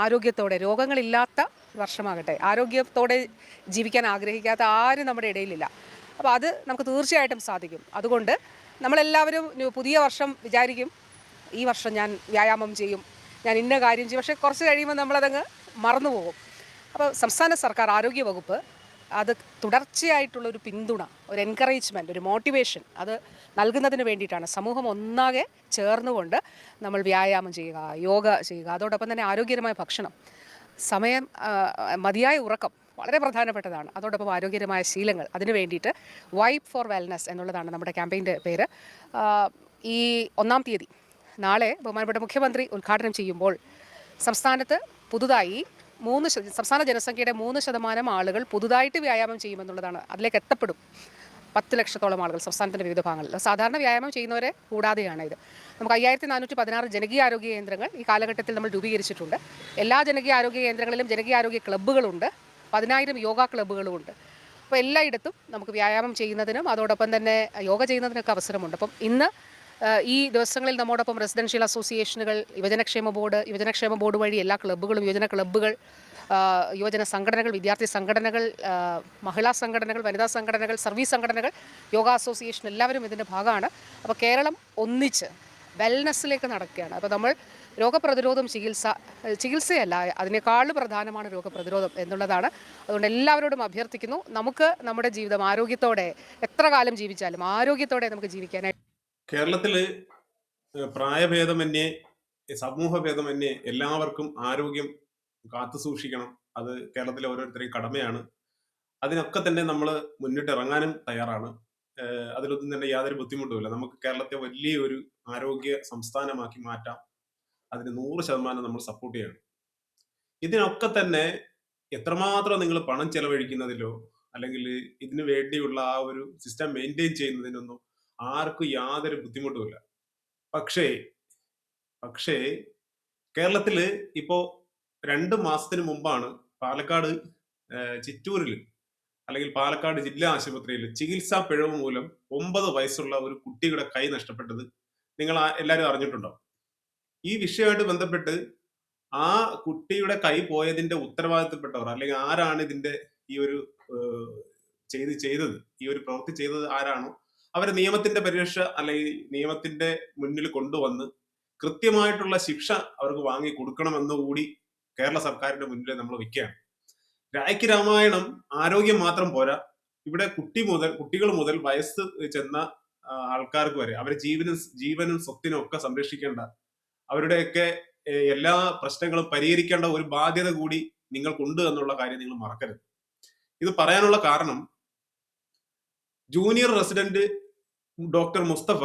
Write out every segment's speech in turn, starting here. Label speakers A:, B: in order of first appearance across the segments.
A: ആരോഗ്യത്തോടെ രോഗങ്ങളില്ലാത്ത വർഷമാകട്ടെ ആരോഗ്യത്തോടെ ജീവിക്കാൻ ആഗ്രഹിക്കാത്ത ആരും നമ്മുടെ ഇടയിലില്ല. അപ്പോൾ അത് നമുക്ക് തീർച്ചയായിട്ടും സാധിക്കും. അതുകൊണ്ട് നമ്മളെല്ലാവരും പുതിയ വർഷം വിചാരിക്കും. ഈ വർഷം ഞാൻ വ്യായാമം ചെയ്യും ഞാൻ ഇന്ന കാര്യം ചെയ്യും. പക്ഷേ കുറച്ച് കഴിയുമ്പോൾ നമ്മളതങ്ങ് മറന്നു പോകും. അപ്പോൾ സംസ്ഥാന സർക്കാർ ആരോഗ്യ വകുപ്പ് അത് തുടർച്ചയായിട്ടുള്ള ഒരു പിന്തുണ ഒരു എൻകറേജ്മെന്റ് ഒരു മോട്ടിവേഷൻ അത് നൽകുന്നതിന് വേണ്ടിയിട്ടാണ്. സമൂഹം ഒന്നാകെ ചേർന്നുകൊണ്ട് നമ്മൾ വ്യായാമം ചെയ്യുക യോഗ ചെയ്യുക. അതോടൊപ്പം തന്നെ ആരോഗ്യകരമായ ഭക്ഷണം. സമയം മതിയായ ഉറക്കം വളരെ പ്രധാനപ്പെട്ടതാണ്. അതോടൊപ്പം ആരോഗ്യകരമായ ശീലങ്ങൾ. അതിന് വേണ്ടിയിട്ട് വൈപ്പ് ഫോർ വെൽനസ് എന്നുള്ളതാണ് നമ്മുടെ ക്യാമ്പയിന്റെ പേര്. ഈ ഒന്നാം തീയതി നാളെ ബഹുമാനപ്പെട്ട മുഖ്യമന്ത്രി ഉദ്ഘാടനം ചെയ്യുമ്പോൾ സംസ്ഥാനത്ത് പുതുതായി മൂന്ന് സംസ്ഥാന ജനസംഖ്യയുടെ മൂന്ന് ശതമാനം ആളുകൾ പുതുതായിട്ട് വ്യായാമം ചെയ്യുമെന്നുള്ളതാണ്. അതിലേക്ക് എത്തപ്പെടും. പത്ത് ലക്ഷത്തോളം ആളുകൾ സംസ്ഥാനത്തിന്റെ വിവിധ ഭാഗങ്ങളിൽ. സാധാരണ വ്യായാമം ചെയ്യുന്നവരെ കൂടാതെയാണ് ഇത്. നമുക്ക് അയ്യായിരത്തി നാനൂറ്റി പതിനാറ് ജനകീയ ആരോഗ്യ കേന്ദ്രങ്ങൾ ഈ കാലഘട്ടത്തിൽ നമ്മൾ രൂപീകരിച്ചിട്ടുണ്ട്. എല്ലാ ജനകീയ ആരോഗ്യ കേന്ദ്രങ്ങളിലും ജനകീയ ആരോഗ്യ ക്ലബ്ബുകളുണ്ട്. പതിനായിരം യോഗ ക്ലബ്ബുകളുമുണ്ട്. അപ്പോൾ എല്ലായിടത്തും നമുക്ക് വ്യായാമം ചെയ്യുന്നതിനും അതോടൊപ്പം തന്നെ യോഗ ചെയ്യുന്നതിനൊക്കെ അവസരമുണ്ട്. അപ്പം ഇന്ന് ഈ ദിവസങ്ങളിൽ നമ്മോടൊപ്പം റെസിഡൻഷ്യൽ അസോസിയേഷനുകൾ യുവജനക്ഷേമ ബോർഡ് യുവജനക്ഷേമ ബോർഡ് വഴി എല്ലാ ക്ലബ്ബുകളും യുവജന ക്ലബ്ബുകൾ യുവജന സംഘടനകൾ വിദ്യാർത്ഥി സംഘടനകൾ മഹിളാ സംഘടനകൾ വനിതാ സംഘടനകൾ സർവീസ് സംഘടനകൾ യോഗ അസോസിയേഷൻ എല്ലാവരും ഇതിന്റെ ഭാഗമാണ്. അപ്പോൾ കേരളം ഒന്നിച്ച് വെൽനെസ്സിലേക്ക് നടക്കുകയാണ്. അപ്പോൾ നമ്മൾ രോഗപ്രതിരോധം ചികിത്സ ചികിത്സയല്ല അതിനേക്കാൾ പ്രധാനമാണ് രോഗപ്രതിരോധം എന്നുള്ളതാണ്. അതുകൊണ്ട് എല്ലാവരോടും അഭ്യർത്ഥിക്കുന്നു നമുക്ക് നമ്മുടെ ജീവിതം ആരോഗ്യത്തോടെ എത്ര കാലം ജീവിച്ചാലും ആരോഗ്യത്തോടെ നമുക്ക് ജീവിക്കാനായിട്ട്
B: കേരളത്തിൽ പ്രായഭേദമന്യേ സമൂഹ ഭേദമന്യേ എല്ലാവർക്കും ആരോഗ്യം കാത്തു സൂക്ഷിക്കണം. അത് കേരളത്തിലെ ഓരോരുത്തരെയും കടമയാണ്. അതിനൊക്കെ തന്നെ നമ്മൾ മുന്നിട്ട് ഇറങ്ങാനും തയ്യാറാണ്. അതിലൊന്നും തന്നെ യാതൊരു ബുദ്ധിമുട്ടുമില്ല നമുക്ക് കേരളത്തെ വലിയൊരു ആരോഗ്യ സംസ്ഥാനമാക്കി മാറ്റാം. അതിന് നൂറ് ശതമാനം നമ്മൾ സപ്പോർട്ട് ചെയ്യണം. ഇതിനൊക്കെ തന്നെ എത്രമാത്രം നിങ്ങൾ പണം ചെലവഴിക്കുന്നതിലോ അല്ലെങ്കിൽ ഇതിനു വേണ്ടിയുള്ള ആ ഒരു സിസ്റ്റം മെയിന്റെയിൻ ചെയ്യുന്നതിനൊന്നും ആർക്കും യാതൊരു ബുദ്ധിമുട്ടുമില്ല പക്ഷേ പക്ഷേ കേരളത്തിൽ ഇപ്പോ രണ്ട് മാസത്തിന് മുമ്പാണ് പാലക്കാട് ചിറ്റൂരിൽ അല്ലെങ്കിൽ പാലക്കാട് ജില്ലാ ആശുപത്രിയിൽ ചികിത്സാ പിഴവ് മൂലം ഒമ്പത് വയസ്സുള്ള ഒരു കുട്ടിയുടെ കൈ നഷ്ടപ്പെട്ടത് നിങ്ങൾ എല്ലാവരും അറിഞ്ഞിട്ടുണ്ടോ? ഈ വിഷയമായിട്ട് ബന്ധപ്പെട്ട് ആ കുട്ടിയുടെ കൈ പോയതിന്റെ ഉത്തരവാദിത്തപ്പെട്ടവർ അല്ലെങ്കിൽ ആരാണ് ഇതിന്റെ ഈ ഒരു ചെയ്ത് ചെയ്തത് ഈ ഒരു പ്രവൃത്തി ചെയ്തത് ആരാണോ അവരെ നിയമത്തിന്റെ പരിരക്ഷ അല്ലെങ്കിൽ നിയമത്തിന്റെ മുന്നിൽ കൊണ്ടുവന്ന് കൃത്യമായിട്ടുള്ള ശിക്ഷ അവർക്ക് വാങ്ങി കൊടുക്കണമെന്ന് കൂടി കേരള സർക്കാരിന്റെ മുന്നിൽ നമ്മൾ വെക്കുകയാണ്. രാമായണം ആരോഗ്യം മാത്രം പോരാ. ഇവിടെ കുട്ടി മുതൽ കുട്ടികൾ മുതൽ വയസ്സ് ചെന്ന ആൾക്കാർക്ക് വരെ അവരെ ജീവനും ജീവനും സ്വത്തിനും ഒക്കെ സംരക്ഷിക്കേണ്ട അവരുടെയൊക്കെ എല്ലാ പ്രശ്നങ്ങളും പരിഹരിക്കേണ്ട ഒരു ബാധ്യത കൂടി നിങ്ങൾക്കുണ്ട് എന്നുള്ള കാര്യം നിങ്ങൾ മറക്കരുത്. ഇത് പറയാനുള്ള കാരണം junior resident doctor Mustafa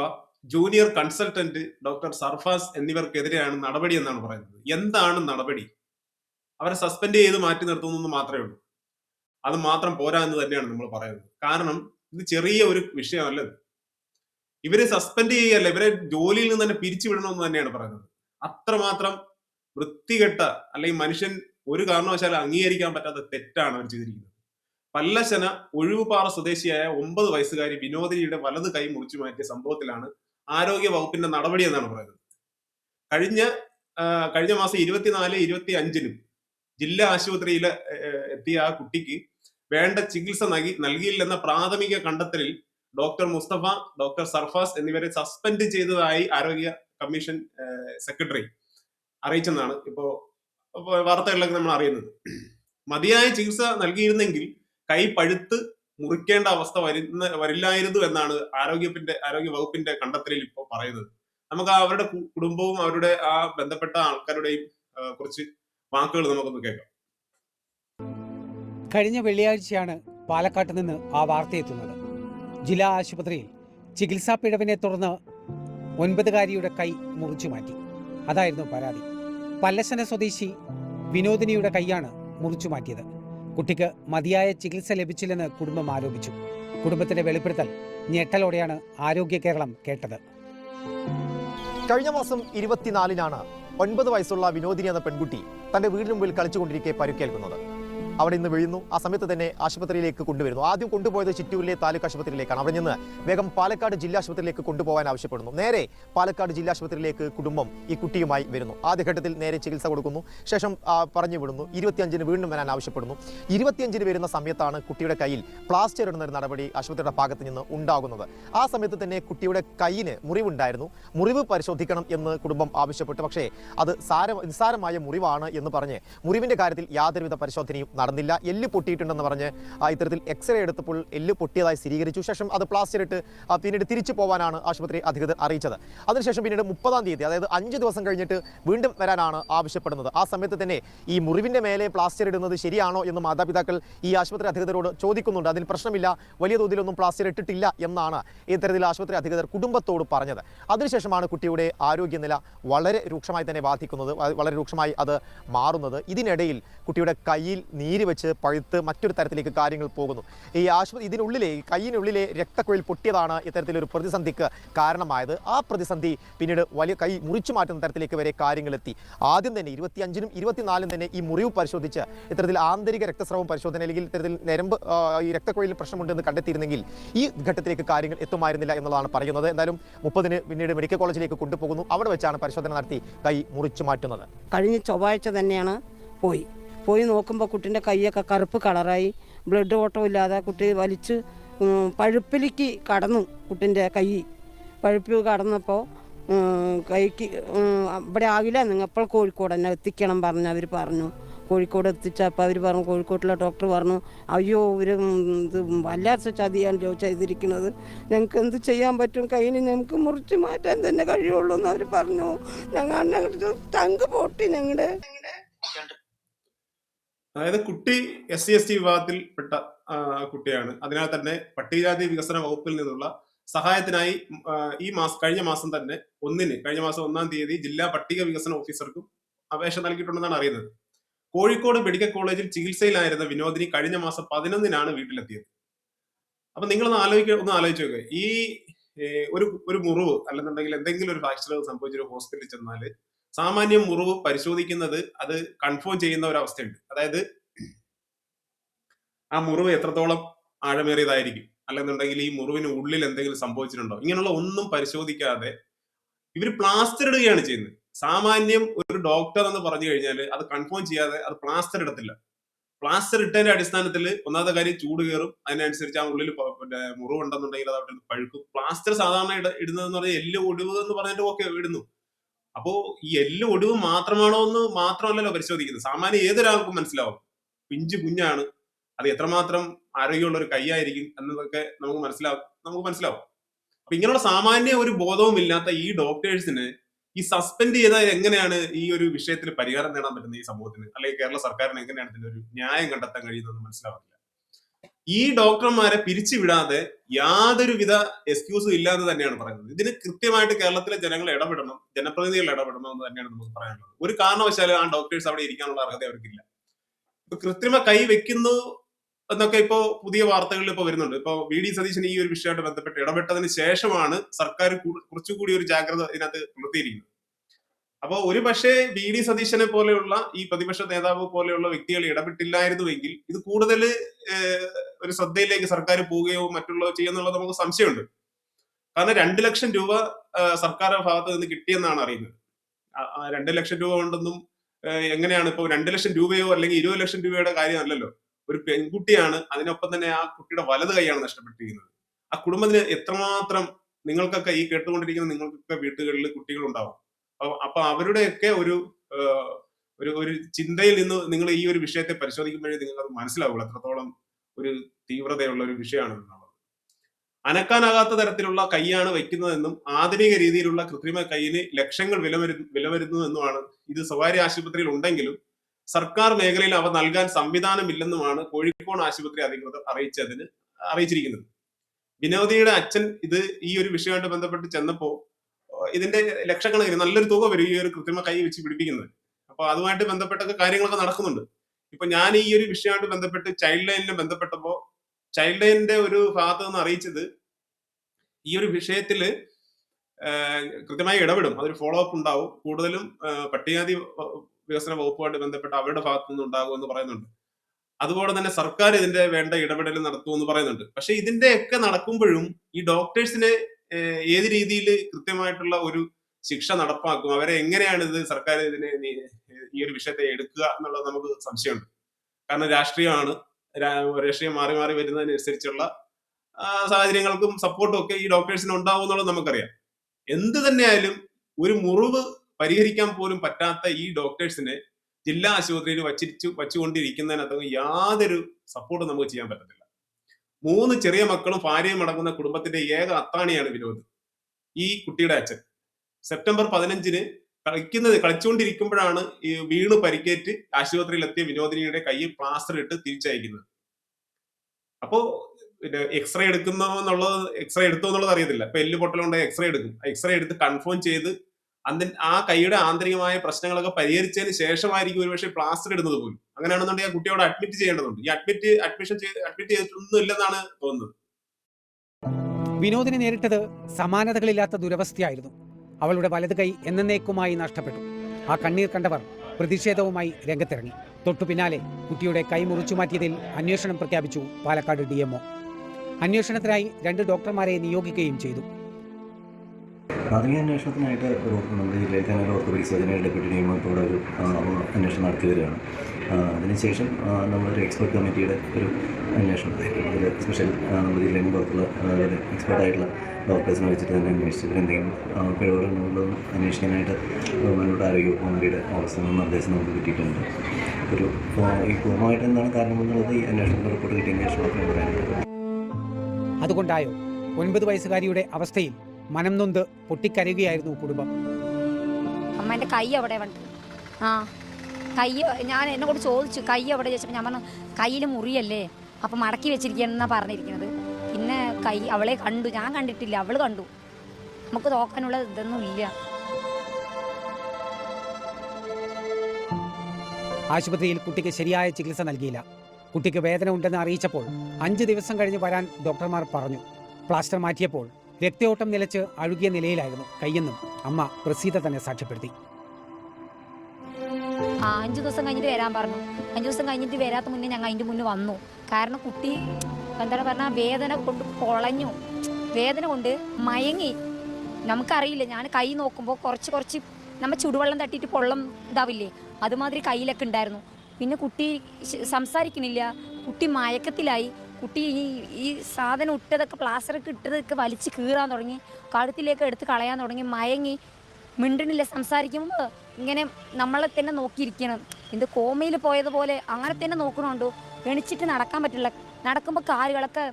B: junior consultant doctor Sarfaz എന്നിവർക്കെതിരെയാണ് നടപടി എന്നാണ് പറയുന്നത്. എന്താണ് നടപടി? അവരെ സസ്പെൻഡ് ചെയ്ത് മാറ്റി നിർത്തുന്നു മാത്രമേ ഉള്ളൂ. അത് മാത്രം പോരാ എന്ന് തന്നെയാണ് നമ്മൾ പറയുന്നത്. കാരണം ഇത് ചെറിയ ഒരു വിഷയമല്ല. ഇവരെ സസ്പെൻഡ് ചെയ്യല്ല ഇവരെ ജോലിയിൽ നിന്ന് തന്നെ പിരിച്ചുവിടണമെന്ന് തന്നെയാണ് പറയുന്നത്. അത്രമാത്രം വൃത്തികെട്ട അല്ലെങ്കിൽ മനുഷ്യൻ ഒരു കാരണവശാലും അംഗീകരിക്കാൻ പറ്റാത്ത തെറ്റാണ് അവർ ചെയ്തിരിക്കുന്നത്. പല്ലശന ഒഴിവുപാറ സ്വദേശിയായ ഒമ്പത് വയസ്സുകാരി വിനോദിനിയുടെ വലത് കൈ മുറിച്ചു മാറ്റിയ സംഭവത്തിലാണ് ആരോഗ്യ വകുപ്പിന്റെ നടപടി എന്നാണ് പറയുന്നത്. കഴിഞ്ഞ കഴിഞ്ഞ മാസം ഇരുപത്തിനാല് ഇരുപത്തി അഞ്ചിനും ജില്ലാ ആശുപത്രിയിൽ എത്തിയ ആ കുട്ടിക്ക് വേണ്ട ചികിത്സ നൽകി നൽകിയില്ലെന്ന പ്രാഥമിക കണ്ടെത്തലിൽ ഡോക്ടർ മുസ്തഫ ഡോക്ടർ സർഫാസ് എന്നിവരെ സസ്പെൻഡ് ചെയ്തതായി ആരോഗ്യ കമ്മീഷൻ സെക്രട്ടറി അറിയിച്ചെന്നാണ് ഇപ്പോ വാർത്തകളിലൊക്കെ നമ്മൾ അറിയുന്നത്. മതിയായ ചികിത്സ നൽകിയിരുന്നെങ്കിൽ കൈ പഴുത്ത് മുറിക്കേണ്ട അവസ്ഥ വരുന്ന വരില്ലായിരുന്നു എന്നാണ് ആരോഗ്യത്തിന്റെ ആരോഗ്യ വകുപ്പിന്റെ കണ്ടെത്തലിൽ ഇപ്പോൾ പറയുന്നത്. നമുക്ക് അവരുടെ കുടുംബവും അവരുടെ ആ ബന്ധപ്പെട്ട ആൾക്കാരുടെയും കുറച്ച് വാക്കുകൾ നമുക്കൊന്ന് കേൾക്കാം.
C: കഴിഞ്ഞ വെള്ളിയാഴ്ചയാണ് പാലക്കാട്ട് നിന്ന് ആ വാർത്തയെത്തുന്നത് ജില്ലാ ആശുപത്രിയിൽ ചികിത്സാ പിഴവിനെ തുടർന്ന് ഒൻപതുകാരിയുടെ കൈ മുറിച്ചു മാറ്റി. അതായിരുന്നു പരാതി. പല്ലശന സ്വദേശി വിനോദിനിയുടെ കൈയാണ് മുറിച്ചു മാറ്റിയത്. കുട്ടിക്ക് മതിയായ ചികിത്സ ലഭിച്ചില്ലെന്ന് കുടുംബം ആരോപിച്ചു. കുടുംബത്തിന്റെ വെളിപ്പെടുത്തൽ ഞെട്ടലോടെയാണ് ആരോഗ്യ കേരളം കേട്ടത്.
D: കഴിഞ്ഞ മാസം ഇരുപത്തിനാലിനാണ് ഒൻപത് വയസ്സുള്ള വിനോദിനി എന്ന പെൺകുട്ടി തന്റെ വീടിന് മുമ്പിൽ കളിച്ചുകൊണ്ടിരിക്കെ പരുക്കേൽക്കുന്നത്. അവിടെ നിന്ന് വീഴുന്നു. ആ സമയത്ത് തന്നെ ആശുപത്രിയിലേക്ക് കൊണ്ടുവരുന്നു. ആദ്യം കൊണ്ടുപോയത് ചിറ്റൂരിലെ താലൂക്ക് ആശുപത്രിയിലേക്കാണ്. അവിടെ നിന്ന് വേഗം പാലക്കാട് ജില്ലാ ആശുപത്രിയിലേക്ക് കൊണ്ടുപോകാൻ ആവശ്യപ്പെടുന്നു. നേരെ പാലക്കാട് ജില്ലാ ആശുപത്രിയിലേക്ക് കുടുംബം ഈ കുട്ടിയുമായി വരുന്നു. ആദ്യഘട്ടത്തിൽ നേരെ ചികിത്സ കൊടുക്കുന്നു. ശേഷം പറഞ്ഞു വിടുന്നു. ഇരുപത്തിയഞ്ചിന് വീണ്ടും വരാൻ ആവശ്യപ്പെടുന്നു. ഇരുപത്തിയഞ്ചിന് വരുന്ന സമയത്താണ് കുട്ടിയുടെ കയ്യിൽ പ്ലാസ്റ്റർ ഇടുന്ന ഒരു നടപടി ആശുപത്രിയുടെ ഭാഗത്ത് നിന്ന് ഉണ്ടാകുന്നത്. ആ സമയത്ത് തന്നെ കുട്ടിയുടെ കയ്യിന് മുറിവുണ്ടായിരുന്നു. മുറിവ് പരിശോധിക്കണം എന്ന് കുടുംബം ആവശ്യപ്പെട്ടു. പക്ഷേ അത് സാര നിസ്സാരമായ മുറിവാണ് എന്ന് പറഞ്ഞ് മുറിവിന്റെ കാര്യത്തിൽ യാതൊരുവിധ പരിശോധനയും നടന്നില്ല എല്ല് പൊട്ടിയിട്ടുണ്ടെന്ന് പറഞ്ഞ് ആ, ഇത്തരത്തിൽ എക്സ്റേ എടുത്തപ്പോൾ എല്ല് പൊട്ടിയതായി സ്ഥിരീകരിച്ചു. ശേഷം അത് പ്ലാസ്റ്റർ ഇട്ട് പിന്നീട് തിരിച്ചു പോകാനാണ് ആശുപത്രി അധികൃതർ അറിയിച്ചത്. അതിനുശേഷം പിന്നീട് മുപ്പതാം തീയതി അതായത് അഞ്ച് ദിവസം കഴിഞ്ഞിട്ട് വീണ്ടും വരാനാണ് ആവശ്യപ്പെടുന്നത്. ആ സമയത്ത് തന്നെ ഈ മുറിവിന്റെ മേലെ പ്ലാസ്റ്റർ ഇടുന്നത് ശരിയാണോ എന്ന് മാതാപിതാക്കൾ ഈ ആശുപത്രി അധികൃതരോട് ചോദിക്കുന്നുണ്ട്. അതിൽ പ്രശ്നമില്ല വലിയ തോതിലൊന്നും പ്ലാസ്റ്റർ ഇട്ടിട്ടില്ല എന്നാണ് ഇത്തരത്തിൽ ആശുപത്രി അധികൃതർ കുടുംബത്തോട് പറഞ്ഞത്. അതിനുശേഷമാണ് കുട്ടിയുടെ ആരോഗ്യനില വളരെ രൂക്ഷമായി തന്നെ ബാധിക്കുന്നത് വളരെ രൂക്ഷമായി അത് മാറുന്നത്. ഇതിനിടയിൽ കുട്ടിയുടെ കയ്യിൽ നീര് വെച്ച് പഴുത്ത് മറ്റൊരു തരത്തിലേക്ക് കാര്യങ്ങൾ പോകുന്നു. ഈ ആശുപത്രി ഇതിനുള്ളിലെ കൈയിനുള്ളിലെ രക്തക്കുഴൽ പൊട്ടിയതാണ് ഇത്തരത്തിലൊരു പ്രതിസന്ധിക്ക് കാരണമായത്. ആ പ്രതിസന്ധി പിന്നീട് വലിയ കൈ മുറിച്ചു മാറ്റുന്ന തരത്തിലേക്ക് വരെ കാര്യങ്ങളെത്തി ആദ്യം തന്നെ ഇരുപത്തിയഞ്ചിനും ഇരുപത്തിനാലിനും തന്നെ ഈ മുറിവ് പരിശോധിച്ച് ഇത്തരത്തിൽ ആന്തരിക രക്തസ്രവം പരിശോധന അല്ലെങ്കിൽ ഇത്തരത്തിൽ ഞരമ്പ് ഈ രക്തക്കുഴലിൽ പ്രശ്നമുണ്ടെന്ന് കണ്ടെത്തിയിരുന്നെങ്കിൽ ഈ ഘട്ടത്തിലേക്ക് കാര്യങ്ങൾ എത്തുമായിരുന്നില്ല എന്നുള്ളതാണ് പറയുന്നത്. എന്തായാലും മുപ്പതിന് പിന്നീട് മെഡിക്കൽ കോളേജിലേക്ക് കൊണ്ടുപോകുന്നു. അവിടെ വെച്ചാണ് പരിശോധന നടത്തി കൈ മുറിച്ചു മാറ്റുന്നത്.
E: കഴിഞ്ഞ ചൊവ്വാഴ്ച തന്നെയാണ് പോയി. പോയി നോക്കുമ്പോൾ കുട്ടീന്റെ കൈയൊക്കെ കറുപ്പ് കളറായി. ബ്ലഡ് ഓട്ടമില്ലാതെ കുട്ടി വലിച്ച് പഴുപ്പിലേക്ക് കടന്നു കുട്ടിന്റെ കൈ. പഴുപ്പ് കടന്നപ്പോൾ കൈക്ക് ഇവിടെ ആകില്ല നിങ്ങൾ കോഴിക്കോട് തന്നെ എത്തിക്കണം പറഞ്ഞ് അവർ പറഞ്ഞു. കോഴിക്കോട് എത്തിച്ചപ്പോൾ അവർ പറഞ്ഞു കോഴിക്കോട്ടിലെ ഡോക്ടർ പറഞ്ഞു അയ്യോ ഇവർ ഇത് വല്ലാത്ത ചതിയാണ് ചോദിച്ചിരിക്കുന്നത് ഞങ്ങൾക്ക് എന്ത് ചെയ്യാൻ പറ്റും? കയ്യിൽ ഞങ്ങൾക്ക് മുറിച്ച് മാറ്റാൻ തന്നെ കഴിയുള്ളൂ എന്ന് അവർ പറഞ്ഞു. ഞങ്ങൾ ഞങ്ങളുടെ തങ്ക് പൊട്ടി ഞങ്ങളുടെ
B: അതായത് കുട്ടി എസ് സി എസ് ടി വിഭാഗത്തിൽപ്പെട്ട പെട്ട കുട്ടിയാണ്. അതിനാൽ തന്നെ പട്ടികജാതി വികസന വകുപ്പിൽ നിന്നുള്ള സഹായത്തിനായി ഈ മാസം കഴിഞ്ഞ മാസം തന്നെ ഒന്നിന് കഴിഞ്ഞ മാസം ഒന്നാം തീയതി ജില്ലാ പട്ടിക വികസന ഓഫീസർക്കും അപേക്ഷ നൽകിയിട്ടുണ്ടെന്നാണ് അറിയുന്നത്. കോഴിക്കോട് മെഡിക്കൽ കോളേജിൽ ചികിത്സയിലായിരുന്ന വിനോദിനി കഴിഞ്ഞ മാസം പതിനൊന്നിനാണ് വീട്ടിലെത്തിയത്. അപ്പൊ നിങ്ങളൊന്ന് ആലോചിക്ക ഒന്ന് ആലോചിച്ച് നോക്കുക ഈ ഒരു ഒരു മുറിവ് അല്ലെന്നുണ്ടെങ്കിൽ എന്തെങ്കിലും ഒരു ഫ്രാക്ചർ സംഭവിച്ചൊരു ഹോസ്പിറ്റലിൽ ചെന്നാൽ സാമാന്യം മുറിവ് പരിശോധിക്കുന്നത് അത് കൺഫേം ചെയ്യുന്ന ഒരു അവസ്ഥയുണ്ട് അതായത് ആ മുറിവ് എത്രത്തോളം ആഴമേറിയതായിരിക്കും? അല്ലെന്നുണ്ടെങ്കിൽ ഈ മുറിവിന് ഉള്ളിൽ എന്തെങ്കിലും സംഭവിച്ചിട്ടുണ്ടോ? ഇങ്ങനെയുള്ള ഒന്നും പരിശോധിക്കാതെ ഇവർ പ്ലാസ്റ്റർ ഇടുകയാണ് ചെയ്യുന്നത്. സാമാന്യം ഒരു ഡോക്ടർ എന്ന് പറഞ്ഞു കഴിഞ്ഞാൽ അത് കൺഫേം ചെയ്യാതെ അത് പ്ലാസ്റ്റർ ഇടത്തില്ല. പ്ലാസ്റ്റർ ഇട്ടതിന്റെ അടിസ്ഥാനത്തിൽ ഒന്നാമത്തെ കാര്യം ചൂട് കയറും. അതിനനുസരിച്ച് ആ ഉള്ളിൽ പിന്നെ മുറിവുണ്ടെന്നുണ്ടെങ്കിൽ അത് അവിടെ പഴുക്കും. പ്ലാസ്റ്റർ സാധാരണ ഇട ഇടുന്നതെന്ന് പറഞ്ഞാൽ എല്ല് ഒടിവ് എന്ന് പറഞ്ഞിട്ട് ഓക്കെ ഇടുന്നു. അപ്പോ ഈ എല്ല് ഒടിവ് മാത്രമാണോ എന്ന് മാത്രമല്ലല്ലോ പരിശോധിക്കുന്നത്. സാമാന്യം ഏതൊരാൾക്കും മനസ്സിലാവും. പിഞ്ച് കുഞ്ഞാണ്. അത് എത്രമാത്രം ആരോഗ്യമുള്ള ഒരു കൈയായിരിക്കും എന്നതൊക്കെ നമുക്ക് മനസ്സിലാവും. നമുക്ക് മനസ്സിലാവും. അപ്പൊ ഇങ്ങനെയുള്ള സാമാന്യ ഒരു ബോധവും ഇല്ലാത്ത ഈ ഡോക്ടേഴ്സിന് ഈ സസ്പെൻഡ് ചെയ്താൽ എങ്ങനെയാണ് ഈ ഒരു വിഷയത്തിൽ പരിഹാരം നേടാൻ പറ്റുന്നത് ഈ സമൂഹത്തിന്? അല്ലെങ്കിൽ കേരള സർക്കാരിന് എങ്ങനെയാണ് ഇതിന്റെ ഒരു ന്യായം കണ്ടെത്താൻ കഴിയുന്നതെന്ന് മനസ്സിലാവില്ല ഈ ഡോക്ടർമാരെ പിരിച്ചുവിടാതെ യാതൊരുവിധ എക്സ്ക്യൂസും ഇല്ലാതെ തന്നെയാണ് പറയുന്നത്. ഇതിന് കൃത്യമായിട്ട് കേരളത്തിലെ ജനങ്ങൾ ഇടപെടണം ജനപ്രതിനിധികൾ ഇടപെടണം എന്ന് തന്നെയാണ് നമുക്ക് പറയാനുള്ളത്. ഒരു കാരണവശാലും ആ ഡോക്ടേഴ്സ് അവിടെ ഇരിക്കാനുള്ള അർഹത അവർക്കില്ല. ഇപ്പൊ കൃത്രിമ കൈ വെക്കുന്നു എന്നൊക്കെ ഇപ്പോ പുതിയ വാർത്തകളിൽ ഇപ്പൊ വരുന്നുണ്ട്. ഇപ്പൊ വി ഡി സതീശൻ ഈ ഒരു വിഷയമായിട്ട് ബന്ധപ്പെട്ട് ഇടപെട്ടതിന് ശേഷമാണ് സർക്കാർ കുറച്ചുകൂടി ഒരു ജാഗ്രത ഇതിനകത്ത് പുലർത്തിയിരിക്കുന്നത്. അപ്പോ ഒരു പക്ഷേ വി ഡി സതീശനെ പോലെയുള്ള ഈ പ്രതിപക്ഷ നേതാവ് പോലെയുള്ള വ്യക്തികൾ ഇടപെട്ടില്ലായിരുന്നുവെങ്കിൽ ഇത് കൂടുതൽ ഒരു ശ്രദ്ധയിലേക്ക് സർക്കാർ പോവുകയോ മറ്റുള്ളവ ചെയ്യുന്നുള്ളത് നമുക്ക് സംശയമുണ്ട്. കാരണം രണ്ട് ലക്ഷം രൂപ സർക്കാർ ഭാഗത്ത് നിന്ന് കിട്ടിയെന്നാണ് അറിയുന്നത്. രണ്ട് ലക്ഷം രൂപ കൊണ്ടൊന്നും എങ്ങനെയാണ് ഇപ്പോൾ രണ്ട് ലക്ഷം രൂപയോ അല്ലെങ്കിൽ ഇരുപത് ലക്ഷം രൂപയുടെ കാര്യമല്ലല്ലോ. ഒരു പെൺകുട്ടിയാണ് അതിനൊപ്പം തന്നെ ആ കുട്ടിയുടെ വലത് കൈയാണ് നഷ്ടപ്പെട്ടിരിക്കുന്നത്. ആ കുടുംബത്തിന് എത്രമാത്രം നിങ്ങൾക്കൊക്കെ ഈ കേട്ടുകൊണ്ടിരിക്കുന്ന നിങ്ങൾക്കൊക്കെ വീട്ടുകളിൽ കുട്ടികളുണ്ടാവും. അപ്പൊ അവരുടെയൊക്കെ ഒരു ഒരു ഒരു ചിന്തയിൽ നിന്ന് നിങ്ങൾ ഈ ഒരു വിഷയത്തെ പരിശോധിക്കുമ്പോഴേ നിങ്ങൾക്ക് അത് മനസ്സിലാവുള്ളൂ. എത്രത്തോളം ഒരു തീവ്രതയുള്ള ഒരു വിഷയമാണ് അനക്കാനാകാത്ത തരത്തിലുള്ള കൈയാണ് വയ്ക്കുന്നതെന്നും ആധുനിക രീതിയിലുള്ള കൃത്രിമ കൈയിന് ലക്ഷങ്ങൾ വിലവരു വരു വില എന്നുമാണ് ഇത് സ്വകാര്യ ആശുപത്രിയിൽ ഉണ്ടെങ്കിലും സർക്കാർ മേഖലയിൽ അവ നൽകാൻ സംവിധാനമില്ലെന്നുമാണ് കോഴിക്കോട് ആശുപത്രി അധികൃതർ അറിയിച്ചതിന് അറിയിച്ചിരിക്കുന്നത്. വിനോദിയുടെ അച്ഛൻ ഇത് ഈ ഒരു വിഷയമായിട്ട് ബന്ധപ്പെട്ട് ചെന്നപ്പോ ഇതിന്റെ ലക്ഷക്കണക്കിന് നല്ലൊരു തുക വരും ഈ ഒരു കൃത്രിമ കൈ വെച്ച് പിടിപ്പിക്കുന്നത്. അപ്പൊ അതുമായിട്ട് ബന്ധപ്പെട്ടൊക്കെ കാര്യങ്ങളൊക്കെ നടക്കുന്നുണ്ട്. ഇപ്പൊ ഞാൻ ഈ ഒരു വിഷയമായിട്ട് ബന്ധപ്പെട്ട് ചൈൽഡ് ലൈനിനെ ബന്ധപ്പെട്ടപ്പോ ചൈൽഡ് ലൈനിന്റെ ഒരു ഭാഗത്ത് നിന്ന് അറിയിച്ചത് ഈ ഒരു വിഷയത്തിൽ കൃത്യമായി ഇടപെടും. അതൊരു ഫോളോ അപ്പ് ഉണ്ടാവും. കൂടുതലും പട്ടികജാതി വികസന വകുപ്പുമായിട്ട് ബന്ധപ്പെട്ട് അവരുടെ ഭാഗത്തു നിന്ന് ഉണ്ടാകും എന്ന് പറയുന്നുണ്ട്. അതുപോലെ തന്നെ സർക്കാർ ഇതിന്റെ വേണ്ട ഇടപെടൽ നടത്തുമെന്ന് പറയുന്നുണ്ട്. പക്ഷെ ഇതിന്റെ ഒക്കെ നടക്കുമ്പോഴും ഈ ഡോക്ടേഴ്സിനെ ഏത് രീതിയിൽ കൃത്യമായിട്ടുള്ള ഒരു ശിക്ഷ നടപ്പാക്കും? അവരെ എങ്ങനെയാണ് ഇത് സർക്കാർ ഇതിനെ ഈ ഒരു വിഷയത്തെ എടുക്കുക എന്നുള്ളത് നമുക്ക് സംശയമുണ്ട്. കാരണം രാഷ്ട്രീയമാണ്. രാഷ്ട്രീയം മാറി മാറി വരുന്നതിനനുസരിച്ചുള്ള സാഹചര്യങ്ങൾക്കും സപ്പോർട്ടും ഒക്കെ ഈ ഡോക്ടേഴ്സിന് ഉണ്ടാവും എന്നുള്ളത് നമുക്കറിയാം. എന്ത് തന്നെയായാലും ഒരു മുറിവ് പരിഹരിക്കാൻ പോലും പറ്റാത്ത ഈ ഡോക്ടേഴ്സിനെ ജില്ലാ ആശുപത്രിയിൽ വച്ചിരിച്ചു വച്ചുകൊണ്ടിരിക്കുന്നതിനകത്ത് യാതൊരു സപ്പോർട്ടും നമുക്ക് ചെയ്യാൻ പറ്റത്തില്ല. മൂന്ന് ചെറിയ മക്കളും ഭാര്യയും അടങ്ങുന്ന കുടുംബത്തിന്റെ ഏക അത്താണിയാണ് വിനോദ്. ഈ കുട്ടിയുടെ അച്ഛൻ. സെപ്റ്റംബർ പതിനഞ്ചിന് കളിക്കുന്നത് കളിച്ചുകൊണ്ടിരിക്കുമ്പോഴാണ് ഈ വീണ് പരിക്കേറ്റ് ആശുപത്രിയിലെത്തിയ വിനോദിനിയുടെ കയ്യിൽ പ്ലാസ്റ്റർ ഇട്ട് തിരിച്ചയക്കുന്നത്. അപ്പോ പിന്നെ എക്സ്റേ എടുക്കുന്നോ എന്നുള്ളത് എക്സ്റേ എടുത്തോ എന്നുള്ളത് അറിയത്തില്ല. ഇപ്പൊ എല്ല് പൊട്ടലുണ്ടെങ്കിൽ എക്സ്റേ എടുക്കും. എക്സ്റേ എടുത്ത് കൺഫേം ചെയ്ത് അതിന് ആ കൈയുടെ ആന്തരികമായ പ്രശ്നങ്ങളൊക്കെ പരിഹരിച്ചതിന് ശേഷമായിരിക്കും ഒരുപക്ഷെ പ്ലാസ്റ്റർ ഇടുന്നത് പോലും. അങ്ങനെയാണെന്നുണ്ടെങ്കിൽ ആ കുട്ടിയോട് അഡ്മിറ്റ് ചെയ്യേണ്ടതുണ്ട്. ഈ അഡ്മിറ്റ് അഡ്മിഷൻ അഡ്മിറ്റ് ചെയ്തിട്ടൊന്നും ഇല്ലെന്നാണ് തോന്നുന്നത്.
C: വിനോദിനെ നേരിട്ടത് സമാനതകളില്ലാത്ത ദുരവസ്ഥയായിരുന്നു. അവളുടെ വലത് കൈ എന്നേക്കുമായി നഷ്ടപ്പെട്ടു. ആ കണ്ണീർ കണ്ടവർ പ്രതിഷേധവുമായി രംഗത്തിറങ്ങി. തൊട്ടു പിന്നാലെ കുട്ടിയുടെ കൈ മുറിച്ചു മാറ്റിയതിൽ അന്വേഷണം പ്രഖ്യാപിച്ചു പാലക്കാട് ഡി അന്വേഷണത്തിനായി രണ്ട് ഡോക്ടർമാരെ നിയോഗിക്കുകയും ചെയ്തു.
F: പ്രാഥമിക അന്വേഷണത്തിനായിട്ട് ഒരു നമ്മുടെ ജില്ലയിൽ തന്നെ ഒരു ഓർത്തോപീഡിക്സ് സർജനെ ഡെപ്യൂട്ടി നിയമത്തോടെ ഒരു ആ, അന്വേഷണം നടത്തി വരികയാണ്. അതിനുശേഷം നമ്മളൊരു എക്സ്പെർട്ട് കമ്മിറ്റിയുടെ ഒരു അന്വേഷണം അതിൽ സ്പെഷ്യൽ നമ്മുടെ ജില്ലയിൽ പുറത്തുള്ള എക്സ്പെർട്ട് ആയിട്ടുള്ള ഡോക്ടേഴ്സിനെ വെച്ചിട്ട് തന്നെ അന്വേഷിച്ചു എന്തെങ്കിലും പിഴവുകളുള്ളതെന്ന് അന്വേഷിക്കാനായിട്ട് ഗവൺമെന്റ് ആരോഗ്യ വകുപ്പ് മന്ത്രിയുടെ ഓഫീസിൽ നിന്ന് നിർദ്ദേശം നമുക്ക് കിട്ടിയിട്ടുണ്ട്. ഒരു ഈ പൂർണമായിട്ട് എന്താണ് കാരണം കാരണമെന്നുള്ളത് ഈ അന്വേഷണ റിപ്പോർട്ട് മാത്രമേ പറയാനായിട്ട്
C: അതുകൊണ്ടായോ ഒൻപത് വയസ്സുകാരിയുടെ അവസ്ഥയിൽ മനം നൊന്ത് പൊട്ടിക്കരയുകയായിരുന്നു കുടുംബം.
G: അമ്മേന്റെ കൈ അവിടെ ഉണ്ട് ആ കൈ ഞാൻ എന്നോട് ചോദിച്ചു കൈ അവിടെ? ചോദിച്ചപ്പോൾ ഞാൻ പറഞ്ഞു കയ്യിൽ മുറിയല്ലേ അപ്പം മടക്കി വെച്ചിരിക്കുകയെന്നാണ് പറഞ്ഞിരിക്കുന്നത്. പിന്നെ കൈ അവളെ കണ്ടു ഞാൻ കണ്ടിട്ടില്ല അവൾ കണ്ടു. നമുക്ക് നോക്കാനുള്ള ഇതൊന്നും ഇല്ല.
C: ആശുപത്രിയിൽ കുട്ടിക്ക് ശരിയായ ചികിത്സ നൽകിയില്ല. കുട്ടിക്ക് വേദന ഉണ്ടെന്ന് അറിയിച്ചപ്പോൾ അഞ്ച് ദിവസം കഴിഞ്ഞ് വരാൻ ഡോക്ടർമാർ പറഞ്ഞു. പ്ലാസ്റ്റർ മാറ്റിയപ്പോൾ രക്തയോട്ടം നിലച്ച് അഴുകിയ നിലയിലായിരുന്നു കയ്യെന്നും അമ്മ പ്രസീത തന്നെ സാക്ഷ്യപ്പെടുത്തി.
G: അഞ്ച് ദിവസം കഴിഞ്ഞിട്ട് വരാൻ പറഞ്ഞു. അഞ്ചു ദിവസം കഴിഞ്ഞിട്ട് വരാത്ത മുന്നേ ഞങ്ങൾ അതിന്റെ മുന്നേ വന്നു. കാരണം കുട്ടി എന്താണ് പറഞ്ഞാൽ വേദന കൊണ്ട് പൊളഞ്ഞു. വേദന കൊണ്ട് മയങ്ങി. നമുക്കറിയില്ല ഞാൻ കൈ നോക്കുമ്പോൾ കുറച്ച് കുറച്ച് നമ്മൾ ചുടുവെള്ളം തട്ടിയിട്ട് പൊള്ളം ഇതാവില്ലേ? അതുമാതിരി കയ്യിലൊക്കെ ഉണ്ടായിരുന്നു. പിന്നെ കുട്ടി സംസാരിക്കുന്നില്ല. കുട്ടി മയക്കത്തിലായി. കുട്ടി ഈ ഈ സാധനം ഇട്ടതൊക്കെ പ്ലാസ്റ്ററൊക്കെ ഇട്ടതൊക്കെ വലിച്ച് കീറാൻ തുടങ്ങി. കഴുത്തിലേക്ക് എടുത്ത് കളയാൻ തുടങ്ങി. മയങ്ങി. മിണ്ടണില്ല സംസാരിക്കുമ്പോൾ ഇങ്ങനെ നമ്മളെ തന്നെ നോക്കിയിരിക്കണം. എന്ത് കോമയിൽ പോയതുപോലെ അങ്ങനെ തന്നെ നോക്കണുണ്ടോ? എണിച്ചിട്ട് നടക്കാൻ പറ്റില്ല. നടക്കുമ്പോൾ കാലുകളൊക്കെ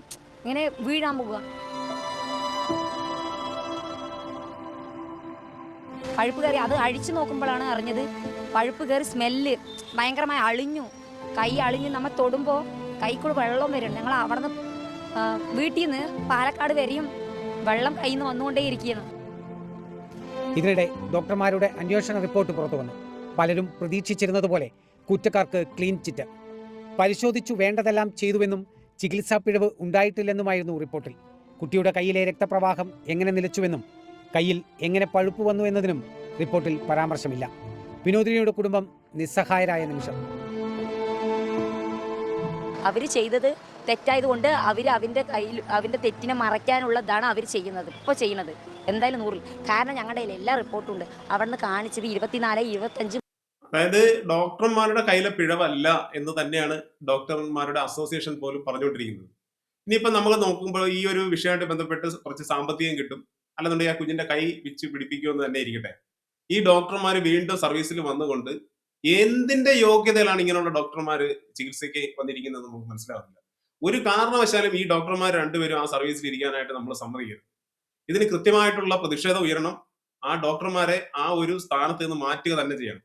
G: ഇങ്ങനെ വീഴാൻ പോവുക. പഴുപ്പ് കയറി അത് അഴിച്ചു നോക്കുമ്പോഴാണ് അറിഞ്ഞത്. പഴുപ്പ് കയറി സ്മെല്ല് ഭയങ്കരമായി അളിഞ്ഞു. കൈ അളിഞ്ഞ് നമ്മൾ തൊടുമ്പോൾ കൈക്കൂടെ വെള്ളം വരും. ഞങ്ങൾ അവിടെ നിന്ന് വീട്ടിൽ നിന്ന് പാലക്കാട് വരെയും വെള്ളം കയ്യിൽ നിന്ന് വന്നുകൊണ്ടേ ഇരിക്കുന്നു
C: ഇതിനിടെ ഡോക്ടർമാരുടെ അന്വേഷണ റിപ്പോർട്ട് പുറത്തു വന്നു. പലരും പ്രതീക്ഷിച്ചിരുന്നതുപോലെ കുറ്റക്കാർക്ക് ക്ലീൻ ചിറ്റ്. പരിശോധിച്ചു വേണ്ടതെല്ലാം ചെയ്തുവെന്നും ചികിത്സാ പിഴവ് ഉണ്ടായിട്ടില്ലെന്നുമായിരുന്നു റിപ്പോർട്ടിൽ. കുട്ടിയുടെ കയ്യിലെ രക്തപ്രവാഹം എങ്ങനെ നിലച്ചുവെന്നും കയ്യിൽ എങ്ങനെ പഴുപ്പ് വന്നു എന്നതിനും റിപ്പോർട്ടിൽ പരാമർശമില്ല. വിനോദിനിയുടെ കുടുംബം നിസ്സഹായരായ നിമിഷം.
G: അവർ ചെയ്തത് തെറ്റായതുകൊണ്ട് അവർ അവന്റെ കയ്യിൽ അവന്റെ തെറ്റിനെ മറയ്ക്കാനുള്ളതാണ് അവർ ചെയ്യുന്നത് ഇപ്പോൾ ചെയ്യുന്നത്. എന്തായാലും നൂറിൽ. കാരണം ഞങ്ങളുടെ കയ്യിൽ എല്ലാ റിപ്പോർട്ടും ഉണ്ട്. അവിടെ നിന്ന് കാണിച്ചത് ഇരുപത്തിനാല് ഇരുപത്തഞ്ച്
B: അതായത് ഡോക്ടർമാരുടെ കയ്യിലെ പിഴവല്ല എന്ന് തന്നെയാണ് ഡോക്ടർമാരുടെ അസോസിയേഷൻ പോലും പറഞ്ഞുകൊണ്ടിരിക്കുന്നത്. ഇനിയിപ്പോ നമ്മൾ നോക്കുമ്പോൾ ഈ ഒരു വിഷയമായിട്ട് ബന്ധപ്പെട്ട് കുറച്ച് സാമ്പത്തികം കിട്ടും. അല്ലെന്നുണ്ടെങ്കിൽ ആ കുഞ്ഞിന്റെ കൈ വിച്ച് പിടിപ്പിക്കുമെന്ന് തന്നെ ഇരിക്കട്ടെ. ഈ ഡോക്ടർമാർ വീണ്ടും സർവീസിൽ വന്നുകൊണ്ട് എന്തിന്റെ യോഗ്യതയിലാണ് ഇങ്ങനെയുള്ള ഡോക്ടർമാർ ചികിത്സയ്ക്ക് വന്നിരിക്കുന്നത് നമുക്ക് മനസ്സിലാവുന്നില്ല. ഒരു കാരണവശാലും ഈ ഡോക്ടർമാർ രണ്ടുപേരും ആ സർവീസിൽ ഇരിക്കാനായിട്ട് നമ്മൾ സമ്മതിക്കരുത്. ഇതിന് കൃത്യമായിട്ടുള്ള പ്രതിഷേധം ഉയരണം ആ ഡോക്ടർമാരെ ആ ഒരു സ്ഥാനത്ത് നിന്ന് മാറ്റുക തന്നെ ചെയ്യണം.